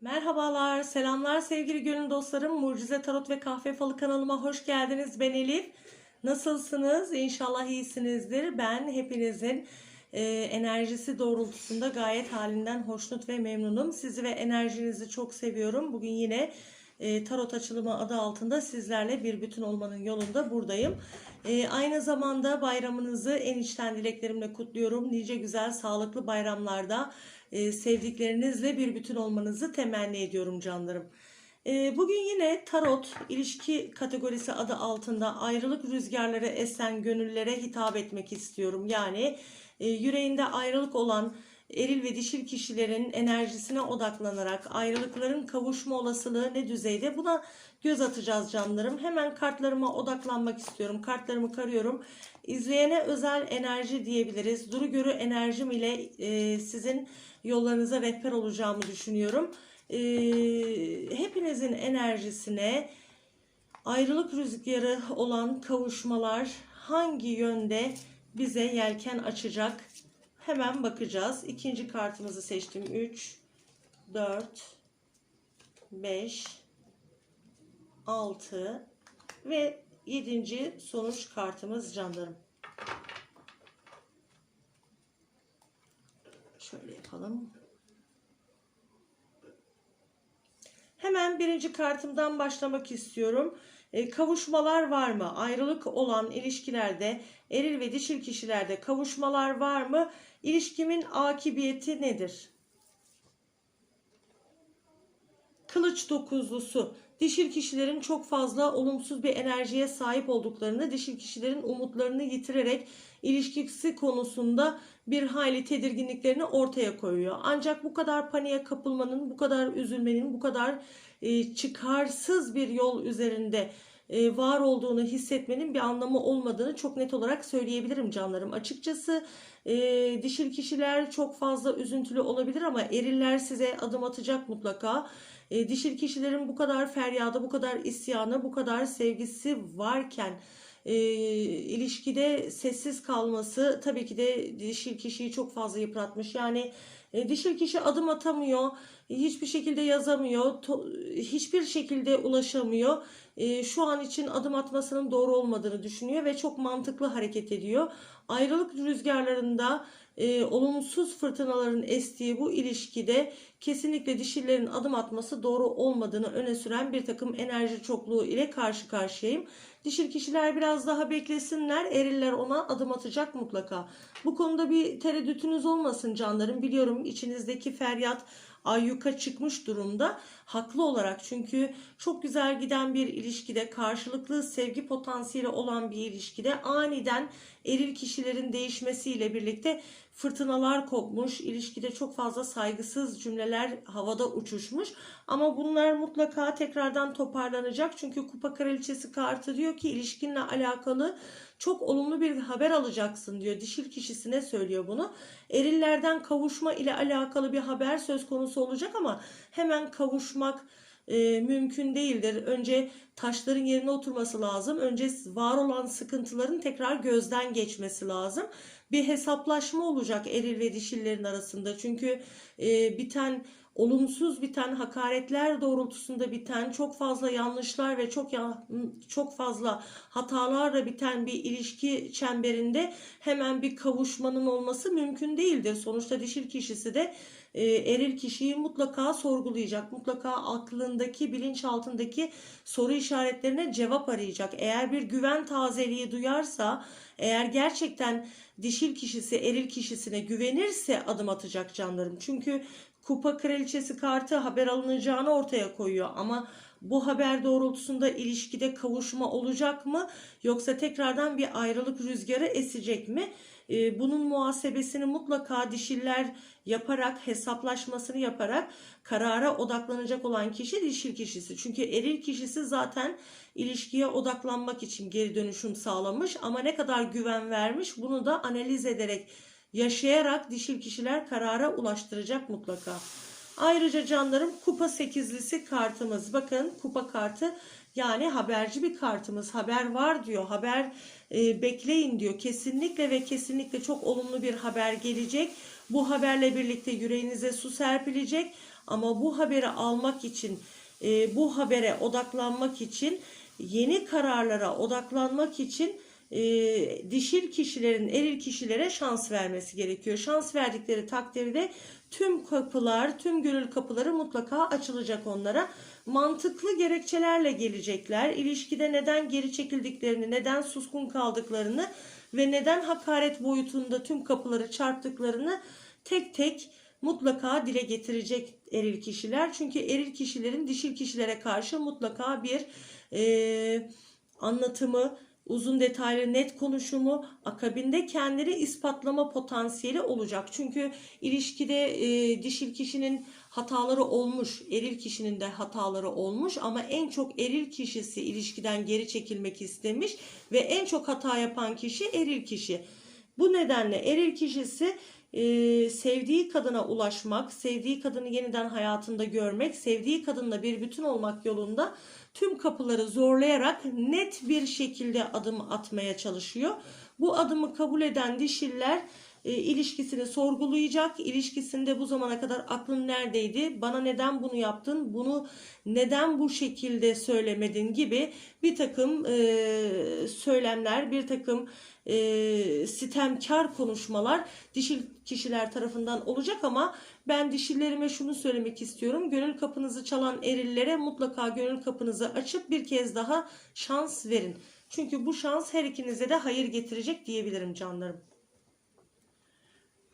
Merhabalar, selamlar sevgili gönül dostlarım. Mucize Tarot ve Kahve Falı kanalıma hoş geldiniz. Ben Elif. Nasılsınız? İnşallah iyisinizdir. Ben hepinizin e, enerjisi doğrultusunda gayet halinden hoşnut ve memnunum. Sizi ve enerjinizi çok seviyorum. Bugün yine e, tarot açılımı adı altında sizlerle bir bütün olmanın yolunda buradayım. E, aynı zamanda bayramınızı en içten dileklerimle kutluyorum. Nice güzel, sağlıklı bayramlarda e, sevdiklerinizle bir bütün olmanızı temenni ediyorum canlarım. E, bugün yine tarot ilişki kategorisi adı altında ayrılık rüzgarları esen gönüllere hitap etmek istiyorum. Yani e, yüreğinde ayrılık olan eril ve dişil kişilerin enerjisine odaklanarak ayrılıkların kavuşma olasılığı ne düzeyde buna göz atacağız canlarım. Hemen kartlarıma odaklanmak istiyorum. Kartlarımı karıyorum. İzleyene özel enerji diyebiliriz. Duru görü enerjim ile e, sizin yollarınıza rehber olacağımı düşünüyorum. E, hepinizin enerjisine ayrılık rüzgarı olan kavuşmalar hangi yönde bize yelken açacak? Hemen bakacağız. İkinci kartımızı seçtim. 3, 4, 5, 6 ve 7. sonuç kartımız canlarım. Şöyle yapalım. Hemen birinci kartımdan başlamak istiyorum. E, kavuşmalar var mı? Ayrılık olan ilişkilerde, eril ve dişil kişilerde kavuşmalar var mı? İlişkimin akibiyeti nedir? Kılıç dokuzlusu. Dişil kişilerin çok fazla olumsuz bir enerjiye sahip olduklarını, dişil kişilerin umutlarını yitirerek ilişkisi konusunda bir hayli tedirginliklerini ortaya koyuyor. Ancak bu kadar paniğe kapılmanın, bu kadar üzülmenin, bu kadar e, çıkarsız bir yol üzerinde e, var olduğunu hissetmenin bir anlamı olmadığını çok net olarak söyleyebilirim canlarım. Açıkçası e, dişil kişiler çok fazla üzüntülü olabilir ama eriller size adım atacak mutlaka. E, dişil kişilerin bu kadar feryadı, bu kadar isyanı, bu kadar sevgisi varken e, ilişkide sessiz kalması tabii ki de dişil kişiyi çok fazla yıpratmış. Yani e, dişil kişi adım atamıyor, hiçbir şekilde yazamıyor, to- hiçbir şekilde ulaşamıyor. E, şu an için adım atmasının doğru olmadığını düşünüyor ve çok mantıklı hareket ediyor. Ayrılık rüzgarlarında e, olumsuz fırtınaların estiği bu ilişkide kesinlikle dişillerin adım atması doğru olmadığını öne süren bir takım enerji çokluğu ile karşı karşıyayım. Dişil kişiler biraz daha beklesinler, eriller ona adım atacak mutlaka. Bu konuda bir tereddütünüz olmasın canlarım. Biliyorum içinizdeki feryat ayyuka çıkmış durumda. Haklı olarak çünkü çok güzel giden bir ilişkide karşılıklı sevgi potansiyeli olan bir ilişkide aniden eril kişilerin değişmesiyle birlikte fırtınalar kopmuş. ilişkide çok fazla saygısız cümleler havada uçuşmuş. Ama bunlar mutlaka tekrardan toparlanacak. Çünkü kupa kraliçesi kartı diyor ki ilişkinle alakalı çok olumlu bir haber alacaksın diyor. Dişil kişisine söylüyor bunu. Erillerden kavuşma ile alakalı bir haber söz konusu olacak ama hemen kavuşmak e, mümkün değildir. Önce taşların yerine oturması lazım. Önce var olan sıkıntıların tekrar gözden geçmesi lazım. Bir hesaplaşma olacak eril ve dişillerin arasında. Çünkü e, biten olumsuz biten hakaretler doğrultusunda biten çok fazla yanlışlar ve çok ya, çok fazla hatalarla biten bir ilişki çemberinde hemen bir kavuşmanın olması mümkün değildir. Sonuçta dişil kişisi de e, eril kişiyi mutlaka sorgulayacak. Mutlaka aklındaki, bilinçaltındaki soru işaretlerine cevap arayacak. Eğer bir güven tazeliği duyarsa, eğer gerçekten dişil kişisi eril kişisine güvenirse adım atacak canlarım. Çünkü kupa kraliçesi kartı haber alınacağını ortaya koyuyor ama bu haber doğrultusunda ilişkide kavuşma olacak mı yoksa tekrardan bir ayrılık rüzgarı esecek mi? Ee, bunun muhasebesini mutlaka dişiller yaparak hesaplaşmasını yaparak karara odaklanacak olan kişi dişil kişisi. Çünkü eril kişisi zaten ilişkiye odaklanmak için geri dönüşüm sağlamış ama ne kadar güven vermiş bunu da analiz ederek yaşayarak dişil kişiler karara ulaştıracak mutlaka. Ayrıca canlarım kupa sekizlisi kartımız. Bakın kupa kartı yani haberci bir kartımız. Haber var diyor. Haber e, bekleyin diyor. Kesinlikle ve kesinlikle çok olumlu bir haber gelecek. Bu haberle birlikte yüreğinize su serpilecek. Ama bu haberi almak için, e, bu habere odaklanmak için, yeni kararlara odaklanmak için e, dişil kişilerin eril kişilere şans vermesi gerekiyor. Şans verdikleri takdirde tüm kapılar, tüm gönül kapıları mutlaka açılacak onlara. Mantıklı gerekçelerle gelecekler. İlişkide neden geri çekildiklerini, neden suskun kaldıklarını ve neden hakaret boyutunda tüm kapıları çarptıklarını tek tek mutlaka dile getirecek eril kişiler. Çünkü eril kişilerin dişil kişilere karşı mutlaka bir e, anlatımı, uzun detaylı net konuşumu, akabinde kendini ispatlama potansiyeli olacak. Çünkü ilişkide e, dişil kişinin hataları olmuş, eril kişinin de hataları olmuş ama en çok eril kişisi ilişkiden geri çekilmek istemiş ve en çok hata yapan kişi eril kişi. Bu nedenle eril kişisi e, sevdiği kadına ulaşmak, sevdiği kadını yeniden hayatında görmek, sevdiği kadınla bir bütün olmak yolunda tüm kapıları zorlayarak net bir şekilde adım atmaya çalışıyor. Bu adımı kabul eden dişiller e, ilişkisini sorgulayacak. İlişkisinde bu zamana kadar aklın neredeydi? Bana neden bunu yaptın? Bunu neden bu şekilde söylemedin gibi bir takım e, söylemler, bir takım e, sitemkar konuşmalar dişil kişiler tarafından olacak ama ben dişillerime şunu söylemek istiyorum. Gönül kapınızı çalan erillere mutlaka gönül kapınızı açıp bir kez daha şans verin. Çünkü bu şans her ikinize de hayır getirecek diyebilirim canlarım.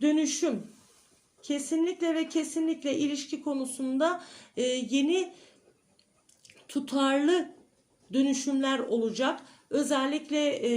Dönüşüm. Kesinlikle ve kesinlikle ilişki konusunda e, yeni tutarlı dönüşümler olacak. Özellikle e,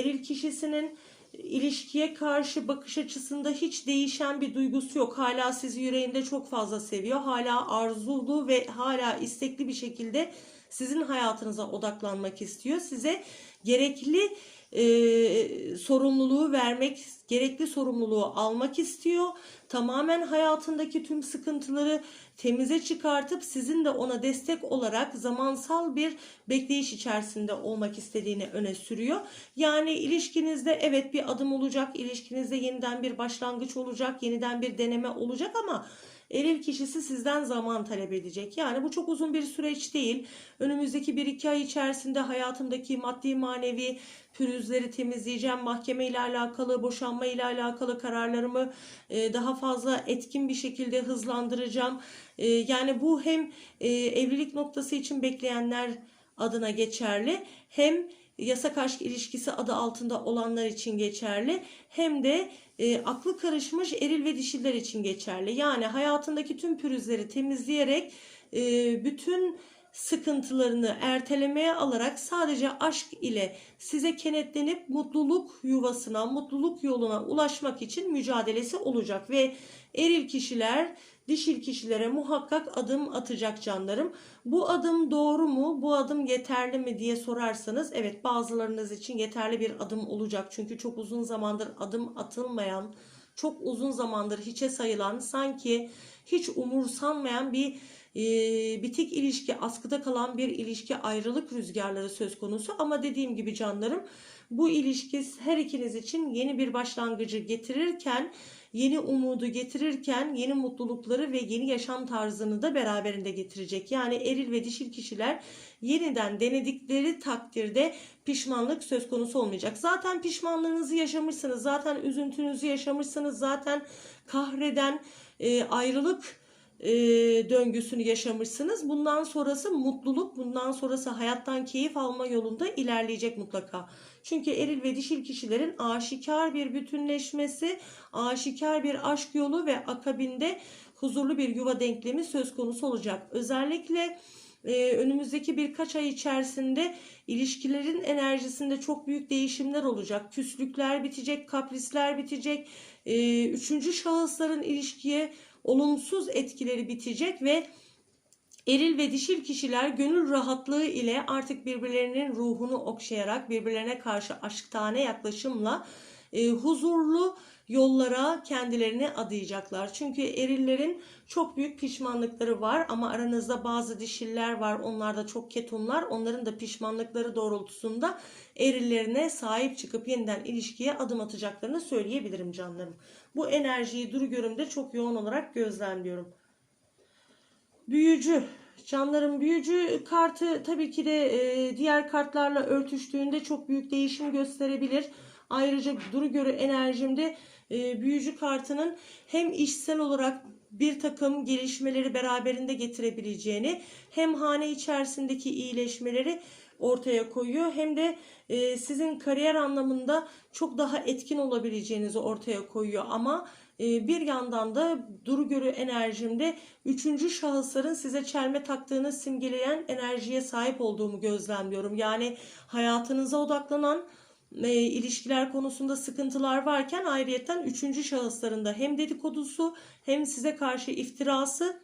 eril kişisinin ilişkiye karşı bakış açısında hiç değişen bir duygusu yok. Hala sizi yüreğinde çok fazla seviyor. Hala arzulu ve hala istekli bir şekilde sizin hayatınıza odaklanmak istiyor. Size gerekli e, sorumluluğu vermek, gerekli sorumluluğu almak istiyor. Tamamen hayatındaki tüm sıkıntıları temize çıkartıp sizin de ona destek olarak zamansal bir bekleyiş içerisinde olmak istediğini öne sürüyor. Yani ilişkinizde evet bir adım olacak, ilişkinizde yeniden bir başlangıç olacak, yeniden bir deneme olacak ama Eril kişisi sizden zaman talep edecek. Yani bu çok uzun bir süreç değil. Önümüzdeki 1-2 ay içerisinde hayatımdaki maddi manevi pürüzleri temizleyeceğim. Mahkeme ile alakalı, boşanma ile alakalı kararlarımı e, daha fazla etkin bir şekilde hızlandıracağım. E, yani bu hem e, evlilik noktası için bekleyenler adına geçerli hem yasak aşk ilişkisi adı altında olanlar için geçerli hem de e, aklı karışmış eril ve dişiller için geçerli. Yani hayatındaki tüm pürüzleri temizleyerek e, bütün sıkıntılarını ertelemeye alarak sadece aşk ile size kenetlenip mutluluk yuvasına, mutluluk yoluna ulaşmak için mücadelesi olacak ve eril kişiler dişil kişilere muhakkak adım atacak canlarım. Bu adım doğru mu? Bu adım yeterli mi diye sorarsanız evet bazılarınız için yeterli bir adım olacak. Çünkü çok uzun zamandır adım atılmayan, çok uzun zamandır hiçe sayılan, sanki hiç umursanmayan bir e, bitik ilişki, askıda kalan bir ilişki, ayrılık rüzgarları söz konusu. Ama dediğim gibi canlarım bu ilişki her ikiniz için yeni bir başlangıcı getirirken yeni umudu getirirken yeni mutlulukları ve yeni yaşam tarzını da beraberinde getirecek. Yani eril ve dişil kişiler yeniden denedikleri takdirde pişmanlık söz konusu olmayacak. Zaten pişmanlığınızı yaşamışsınız, zaten üzüntünüzü yaşamışsınız, zaten kahreden e, ayrılık e, döngüsünü yaşamışsınız. Bundan sonrası mutluluk, bundan sonrası hayattan keyif alma yolunda ilerleyecek mutlaka. Çünkü eril ve dişil kişilerin aşikar bir bütünleşmesi, aşikar bir aşk yolu ve akabinde huzurlu bir yuva denklemi söz konusu olacak. Özellikle e, önümüzdeki birkaç ay içerisinde ilişkilerin enerjisinde çok büyük değişimler olacak. Küslükler bitecek, kaprisler bitecek, e, üçüncü şahısların ilişkiye olumsuz etkileri bitecek ve eril ve dişil kişiler gönül rahatlığı ile artık birbirlerinin ruhunu okşayarak birbirlerine karşı aşktane yaklaşımla e, huzurlu yollara kendilerini adayacaklar. Çünkü erillerin çok büyük pişmanlıkları var ama aranızda bazı dişiller var. Onlar da çok ketumlar. Onların da pişmanlıkları doğrultusunda erillerine sahip çıkıp yeniden ilişkiye adım atacaklarını söyleyebilirim canlarım. Bu enerjiyi duru görümde çok yoğun olarak gözlemliyorum. Büyücü. Canlarım büyücü kartı tabii ki de e, diğer kartlarla örtüştüğünde çok büyük değişim gösterebilir. Ayrıca duru göre enerjimde e, büyücü kartının hem işsel olarak bir takım gelişmeleri beraberinde getirebileceğini hem hane içerisindeki iyileşmeleri ortaya koyuyor hem de e, sizin kariyer anlamında çok daha etkin olabileceğinizi ortaya koyuyor ama e, bir yandan da duru görü enerjimde üçüncü şahısların size çelme taktığını simgeleyen enerjiye sahip olduğumu gözlemliyorum. Yani hayatınıza odaklanan e, ilişkiler konusunda sıkıntılar varken ayrıyeten üçüncü şahıslarında hem dedikodusu hem size karşı iftirası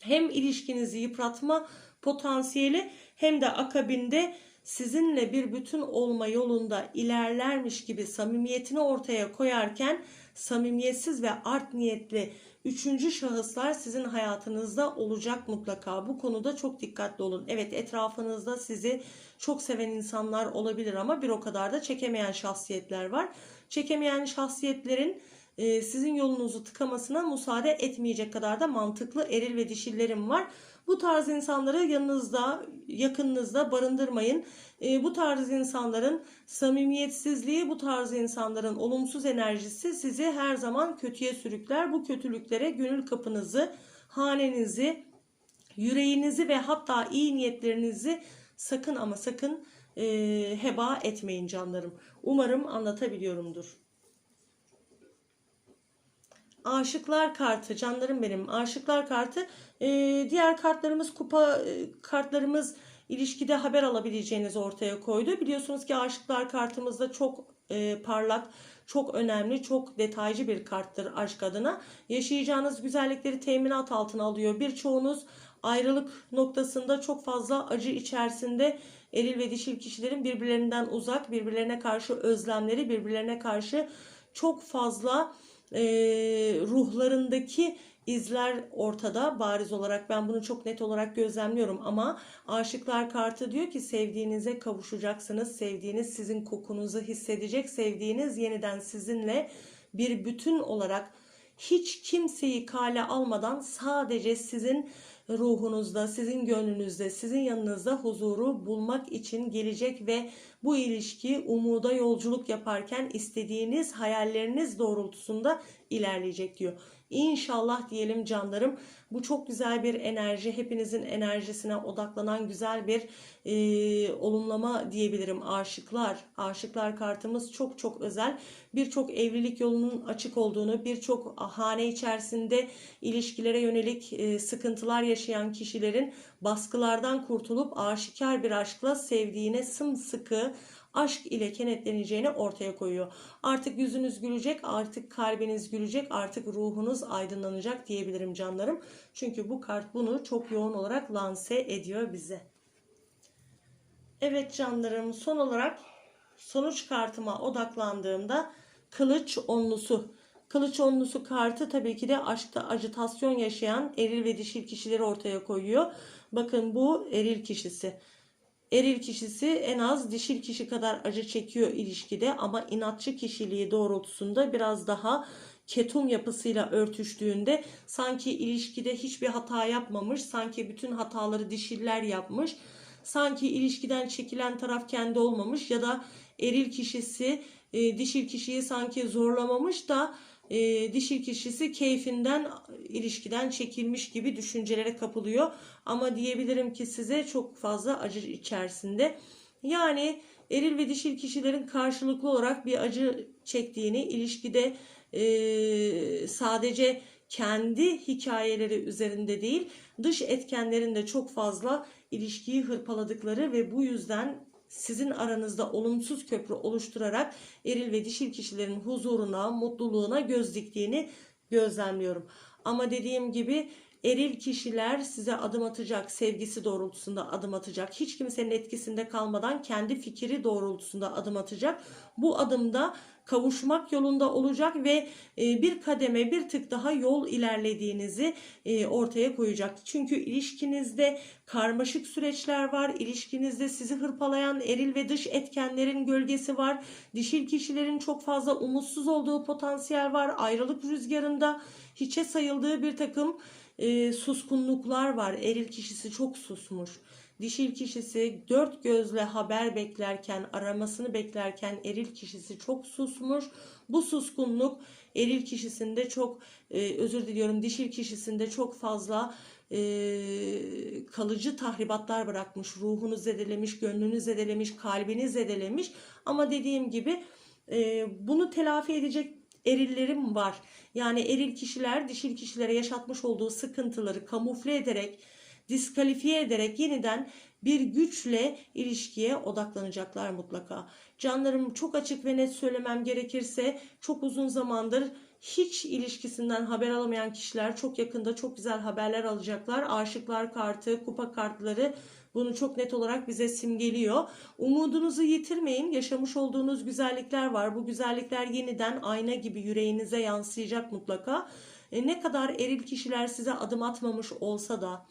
hem ilişkinizi yıpratma potansiyeli hem de akabinde sizinle bir bütün olma yolunda ilerlermiş gibi samimiyetini ortaya koyarken samimiyetsiz ve art niyetli üçüncü şahıslar sizin hayatınızda olacak mutlaka. Bu konuda çok dikkatli olun. Evet etrafınızda sizi çok seven insanlar olabilir ama bir o kadar da çekemeyen şahsiyetler var. Çekemeyen şahsiyetlerin e, sizin yolunuzu tıkamasına müsaade etmeyecek kadar da mantıklı eril ve dişillerim var. Bu tarz insanları yanınızda, yakınınızda barındırmayın. E, bu tarz insanların samimiyetsizliği, bu tarz insanların olumsuz enerjisi sizi her zaman kötüye sürükler. Bu kötülüklere gönül kapınızı, hanenizi, yüreğinizi ve hatta iyi niyetlerinizi sakın ama sakın e, heba etmeyin canlarım. Umarım anlatabiliyorumdur. Aşıklar kartı canlarım benim. Aşıklar kartı e, diğer kartlarımız kupa e, kartlarımız ilişkide haber alabileceğinizi ortaya koydu. Biliyorsunuz ki aşıklar kartımızda çok e, parlak, çok önemli, çok detaycı bir karttır aşk adına. Yaşayacağınız güzellikleri teminat altına alıyor. Birçoğunuz ayrılık noktasında çok fazla acı içerisinde eril ve dişil kişilerin birbirlerinden uzak, birbirlerine karşı özlemleri, birbirlerine karşı çok fazla e, ruhlarındaki izler ortada. Bariz olarak ben bunu çok net olarak gözlemliyorum ama aşıklar kartı diyor ki sevdiğinize kavuşacaksınız sevdiğiniz sizin kokunuzu hissedecek sevdiğiniz yeniden sizinle bir bütün olarak hiç kimseyi kale almadan sadece sizin ruhunuzda, sizin gönlünüzde, sizin yanınızda huzuru bulmak için gelecek ve bu ilişki umuda yolculuk yaparken istediğiniz hayalleriniz doğrultusunda ilerleyecek diyor. İnşallah diyelim canlarım. Bu çok güzel bir enerji. Hepinizin enerjisine odaklanan güzel bir e, olumlama diyebilirim. Aşıklar. Aşıklar kartımız çok çok özel. Birçok evlilik yolunun açık olduğunu, birçok hane içerisinde ilişkilere yönelik e, sıkıntılar yaşayan kişilerin baskılardan kurtulup aşikar bir aşkla sevdiğine sımsıkı aşk ile kenetleneceğini ortaya koyuyor. Artık yüzünüz gülecek, artık kalbiniz gülecek, artık ruhunuz aydınlanacak diyebilirim canlarım. Çünkü bu kart bunu çok yoğun olarak lanse ediyor bize. Evet canlarım son olarak sonuç kartıma odaklandığımda kılıç onlusu. Kılıç onlusu kartı tabii ki de aşkta ajitasyon yaşayan eril ve dişil kişileri ortaya koyuyor. Bakın bu eril kişisi. Eril kişisi en az dişil kişi kadar acı çekiyor ilişkide ama inatçı kişiliği doğrultusunda biraz daha ketum yapısıyla örtüştüğünde sanki ilişkide hiçbir hata yapmamış, sanki bütün hataları dişiller yapmış, sanki ilişkiden çekilen taraf kendi olmamış ya da eril kişisi e, dişil kişiyi sanki zorlamamış da e, dişil kişisi keyfinden ilişkiden çekilmiş gibi düşüncelere kapılıyor. Ama diyebilirim ki size çok fazla acı içerisinde. Yani eril ve dişil kişilerin karşılıklı olarak bir acı çektiğini, ilişkide e, sadece kendi hikayeleri üzerinde değil, dış etkenlerin de çok fazla ilişkiyi hırpaladıkları ve bu yüzden sizin aranızda olumsuz köprü oluşturarak eril ve dişil kişilerin huzuruna, mutluluğuna göz diktiğini gözlemliyorum. Ama dediğim gibi eril kişiler size adım atacak, sevgisi doğrultusunda adım atacak. Hiç kimsenin etkisinde kalmadan kendi fikri doğrultusunda adım atacak. Bu adımda kavuşmak yolunda olacak ve e, bir kademe bir tık daha yol ilerlediğinizi e, ortaya koyacak. Çünkü ilişkinizde karmaşık süreçler var. İlişkinizde sizi hırpalayan eril ve dış etkenlerin gölgesi var. Dişil kişilerin çok fazla umutsuz olduğu potansiyel var. Ayrılık rüzgarında hiçe sayıldığı bir takım e, suskunluklar var. Eril kişisi çok susmuş. Dişil kişisi dört gözle haber beklerken, aramasını beklerken eril kişisi çok susmuş. Bu suskunluk eril kişisinde çok, e, özür diliyorum, dişil kişisinde çok fazla e, kalıcı tahribatlar bırakmış. Ruhunu zedelemiş, gönlünü zedelemiş, kalbini zedelemiş. Ama dediğim gibi e, bunu telafi edecek erillerim var. Yani eril kişiler dişil kişilere yaşatmış olduğu sıkıntıları kamufle ederek, diskalifiye ederek yeniden bir güçle ilişkiye odaklanacaklar mutlaka. Canlarım çok açık ve net söylemem gerekirse çok uzun zamandır hiç ilişkisinden haber alamayan kişiler çok yakında çok güzel haberler alacaklar. Aşıklar kartı, kupa kartları bunu çok net olarak bize simgeliyor. Umudunuzu yitirmeyin. Yaşamış olduğunuz güzellikler var. Bu güzellikler yeniden ayna gibi yüreğinize yansıyacak mutlaka. E, ne kadar eril kişiler size adım atmamış olsa da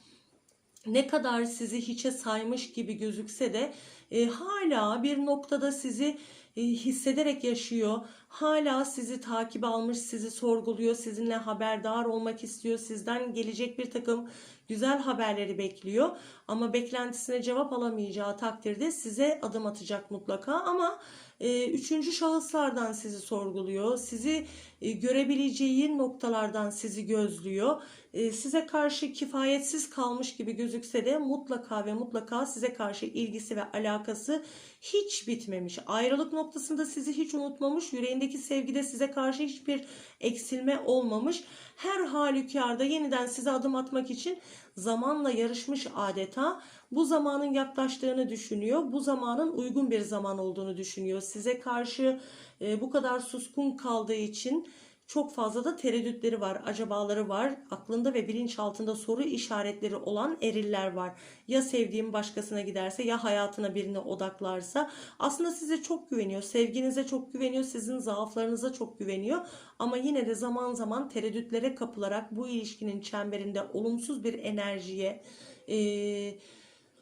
ne kadar sizi hiçe saymış gibi gözükse de e, hala bir noktada sizi e, hissederek yaşıyor. Hala sizi takip almış, sizi sorguluyor, sizinle haberdar olmak istiyor. Sizden gelecek bir takım güzel haberleri bekliyor. Ama beklentisine cevap alamayacağı takdirde size adım atacak mutlaka. Ama e, üçüncü şahıslardan sizi sorguluyor. Sizi e, görebileceği noktalardan sizi gözlüyor. E, size karşı kifayetsiz kalmış gibi gözükse de mutlaka ve mutlaka size karşı ilgisi ve alakası hiç bitmemiş. Ayrılık noktasında sizi hiç unutmamış. Yüreğindeki sevgide size karşı hiçbir eksilme olmamış. Her halükarda yeniden size adım atmak için zamanla yarışmış adeta. Bu zamanın yaklaştığını düşünüyor. Bu zamanın uygun bir zaman olduğunu düşünüyor. Size karşı e, bu kadar suskun kaldığı için çok fazla da tereddütleri var, acabaları var. Aklında ve bilinçaltında soru işaretleri olan eriller var. Ya sevdiğim başkasına giderse ya hayatına birine odaklarsa. Aslında size çok güveniyor, sevginize çok güveniyor, sizin zaaflarınıza çok güveniyor. Ama yine de zaman zaman tereddütlere kapılarak bu ilişkinin çemberinde olumsuz bir enerjiye, eee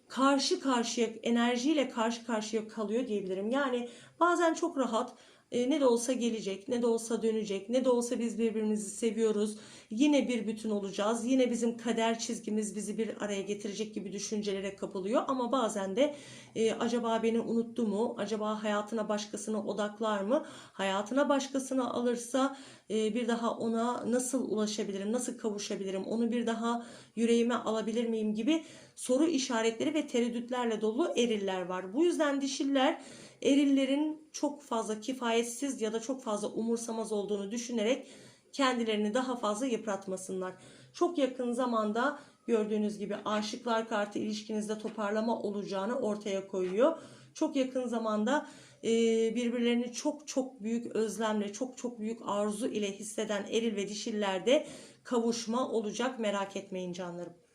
karşı karşıya enerjiyle karşı karşıya kalıyor diyebilirim. Yani bazen çok rahat e, ne de olsa gelecek, ne de olsa dönecek, ne de olsa biz birbirimizi seviyoruz. Yine bir bütün olacağız. Yine bizim kader çizgimiz bizi bir araya getirecek gibi düşüncelere kapılıyor. Ama bazen de e, acaba beni unuttu mu? Acaba hayatına başkasına odaklar mı? Hayatına başkasına alırsa e, bir daha ona nasıl ulaşabilirim? Nasıl kavuşabilirim? Onu bir daha yüreğime alabilir miyim gibi soru işaretleri ve tereddütlerle dolu eriller var. Bu yüzden dişiller erillerin çok fazla kifayetsiz ya da çok fazla umursamaz olduğunu düşünerek kendilerini daha fazla yıpratmasınlar. Çok yakın zamanda gördüğünüz gibi aşıklar kartı ilişkinizde toparlama olacağını ortaya koyuyor. Çok yakın zamanda e, birbirlerini çok çok büyük özlemle, çok çok büyük arzu ile hisseden eril ve dişillerde kavuşma olacak merak etmeyin canlarım.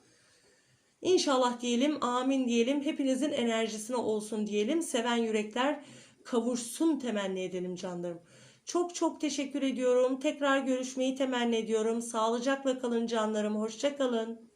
İnşallah diyelim, amin diyelim. Hepinizin enerjisine olsun diyelim. Seven yürekler kavuşsun temenni edelim canlarım. Çok çok teşekkür ediyorum. Tekrar görüşmeyi temenni ediyorum. Sağlıcakla kalın canlarım. Hoşça kalın.